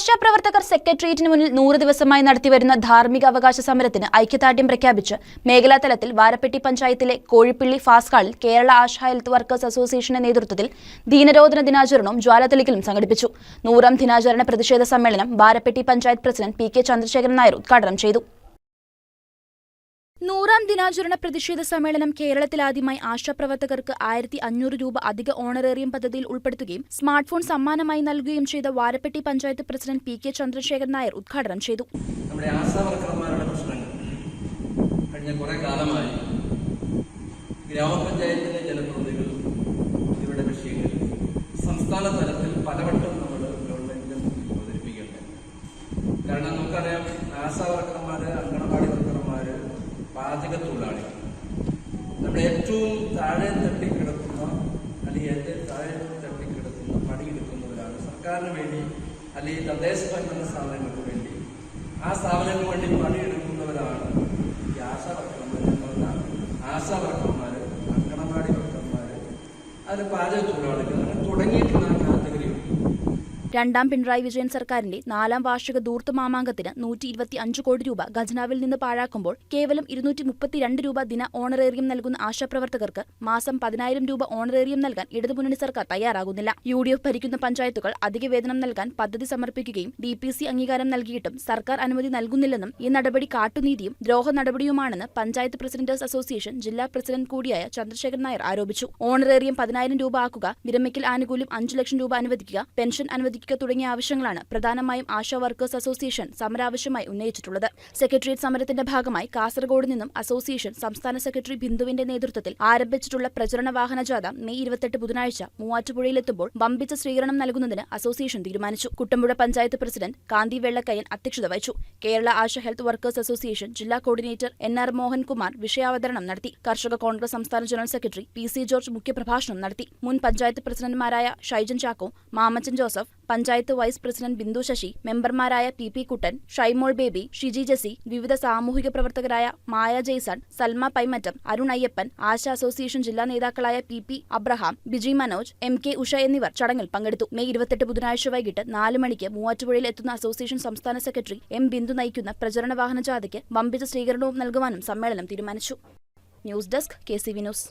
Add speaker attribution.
Speaker 1: ആശാപ്രവർത്തകർ സെക്രട്ടേറിയറ്റിന് മുന്നിൽ നൂറ് ദിവസമായി നടത്തിവരുന്ന ധാർമ്മിക അവകാശ സമരത്തിന് ഐക്യദാർഢ്യം പ്രഖ്യാപിച്ച് മേഖലാതലത്തിൽ വാരപ്പെട്ടി പഞ്ചായത്തിലെ കോഴിപ്പിള്ളി ഫാസ്കാളിൽ കേരള ആശ ഹെൽത്ത് വർക്കേഴ്സ് അസോസിയേഷന്റെ നേതൃത്വത്തിൽ ദീനരോധന ദിനാചരണവും ജ്വാലതെളിക്കലും സംഘടിപ്പിച്ചു. നൂറാം ദിനാചരണ പ്രതിഷേധ സമ്മേളനം Varappetty panchayat president P K Chandrasekharan Nair ഉദ്ഘാടനം ചെയ്തു. നൂറാം ദിനാചരണ പ്രതിഷേധ സമ്മേളനം കേരളത്തിലാദ്യമായി ആശാപ്രവർത്തകർക്ക് ആയിരത്തി അഞ്ഞൂറ് രൂപ അധിക ഓണറേറിയം പദ്ധതിയിൽ ഉൾപ്പെടുത്തുകയും സ്മാർട്ട് ഫോൺ സമ്മാനമായി നൽകുകയും ചെയ്ത Varappetty panchayat president P K Chandrasekharan Nair ഉദ്ഘാടനം ചെയ്തു.
Speaker 2: നമ്മുടെ ആശാവർക്കർമാരുടെ കഴിഞ്ഞ കാലമായി ഗ്രാമപഞ്ചായത്തിലെ ഇവരുടെ വിഷയങ്ങൾ സംസ്ഥാന പാചക തൊഴിലാളികൾ നമ്മുടെ ഏറ്റവും താഴെ തട്ടിക്കിടക്കുന്ന അല്ലെങ്കിൽ ഏറ്റവും താഴെ തട്ടിക്കിടക്കുന്ന പണിയെടുക്കുന്നവരാണ് സർക്കാരിന് വേണ്ടി അല്ലെങ്കിൽ തദ്ദേശ ഭരണ സ്ഥാപനങ്ങൾക്ക് വേണ്ടി. ആ സ്ഥാപനങ്ങൾക്ക് വേണ്ടി പണിയെടുക്കുന്നവരാണ് ഈ ആശാ വർക്കർമാർ ആശാ വർക്കർമാർ അങ്കണവാടി വർക്കർമാർ അതിൽ പാചക തൊഴിലാളികൾ അങ്ങനെ തുടങ്ങിയിട്ടുള്ള
Speaker 1: രണ്ടാം പിണറായി വിജയൻ സർക്കാരിന്റെ നാലാം വാർഷിക ധൂർത്ത് മാമാങ്കത്തിന് നൂറ്റി ഇരുപത്തി അഞ്ച് കോടി രൂപ ഖജനാവിൽ നിന്ന് പാഴാക്കുമ്പോൾ കേവലം ഇരുന്നൂറ്റി മുപ്പത്തിരണ്ട് രൂപ ദിന ഓണറേറിയം നൽകുന്ന ആശാപ്രവർത്തകർക്ക് മാസം പതിനായിരം രൂപ ഓണറേറിയം നൽകാൻ ഇടതുമുന്നണി സർക്കാർ തയ്യാറാകുന്നില്ല. യു ഡി എഫ് ഭരിക്കുന്ന പഞ്ചായത്തുകൾ അധിക വേതനം നൽകാൻ പദ്ധതി സമർപ്പിക്കുകയും ഡി പി സി അംഗീകാരം നൽകിയിട്ടും സർക്കാർ അനുമതി നൽകുന്നില്ലെന്നും ഈ നടപടി കാട്ടുനീതിയും ദ്രോഹ നടപടിയുമാണെന്ന് പഞ്ചായത്ത് പ്രസിഡന്റേഴ്സ് അസോസിയേഷൻ ജില്ലാ പ്രസിഡന്റ് കൂടിയായ ചന്ദ്രശേഖരൻ നായർ ആരോപിച്ചു. ഓണറേറിയം പതിനായിരം രൂപ ആക്കുക വിരമിക്കൽ ആനുകൂല്യം അഞ്ചു ലക്ഷം രൂപ അനുവദിക്കുക പെൻഷൻ അനുവദിക്കുക തുടങ്ങിയ ആവശ്യങ്ങളാണ് പ്രധാനമായും ആശാ വർക്കേഴ്സ് അസോസിയേഷൻ സമരാവശ്യമായി ഉന്നയിച്ചിട്ടുള്ളത്. സെക്രട്ടേറിയറ്റ് സമരത്തിന്റെ ഭാഗമായി കാസർഗോഡ് നിന്നും അസോസിയേഷൻ സംസ്ഥാന സെക്രട്ടറി ബിന്ദുവിന്റെ നേതൃത്വത്തിൽ ആരംഭിച്ചിട്ടുള്ള പ്രചരണ വാഹന ജാഥ മെയ് ഇരുപത്തെട്ട് ബുധനാഴ്ച മൂവാറ്റുപുഴയിലെത്തുമ്പോൾ വമ്പിച്ച സ്വീകരണം നൽകുന്നതിന് അസോസിയേഷൻ തീരുമാനിച്ചു. കുട്ടമ്പുഴ പഞ്ചായത്ത് പ്രസിഡന്റ് കാന്തി വെള്ളക്കയ്യൻ അധ്യക്ഷത വഹിച്ചു. Kerala ASHA health workers association ജില്ലാ കോർഡിനേറ്റർ എൻ ആർ മോഹൻകുമാർ വിഷയാവതരണം നടത്തി. കർഷക കോൺഗ്രസ് സംസ്ഥാന general secretary P C George മുഖ്യപ്രഭാഷണം നടത്തി. മുൻ പഞ്ചായത്ത് പ്രസിഡന്റുമാരായ Shaijan Chacko Mamachan Joseph panchayat vice president Bindu Sasi മെമ്പർമാരായ പി പി കുട്ടൻ ഷൈമോൾ ബേബി ഷിജി ജസി വിവിധ സാമൂഹിക പ്രവർത്തകരായ മായ ജെയ്സൺ സൽമ പൈമറ്റം അരുൺ അയ്യപ്പൻ ആശ അസോസിയേഷൻ ജില്ലാ നേതാക്കളായ P P Abraham Biji Manoj M K Usha എന്നിവർ ചടങ്ങിൽ പങ്കെടുത്തു. മെയ് ഇരുപത്തെട്ട് ബുധനാഴ്ച വൈകിട്ട് നാല് മണിക്ക് മൂവാറ്റുപുഴയിൽ എത്തുന്ന അസോസിയേഷൻ സംസ്ഥാന സെക്രട്ടറി എം ബിന്ദു നയിക്കുന്ന പ്രചരണ വാഹന ജാഥയ്ക്ക് വമ്പിച്ച സ്വീകരണവും നൽകുവാനും സമ്മേളനം തീരുമാനിച്ചു. News desk K C V news.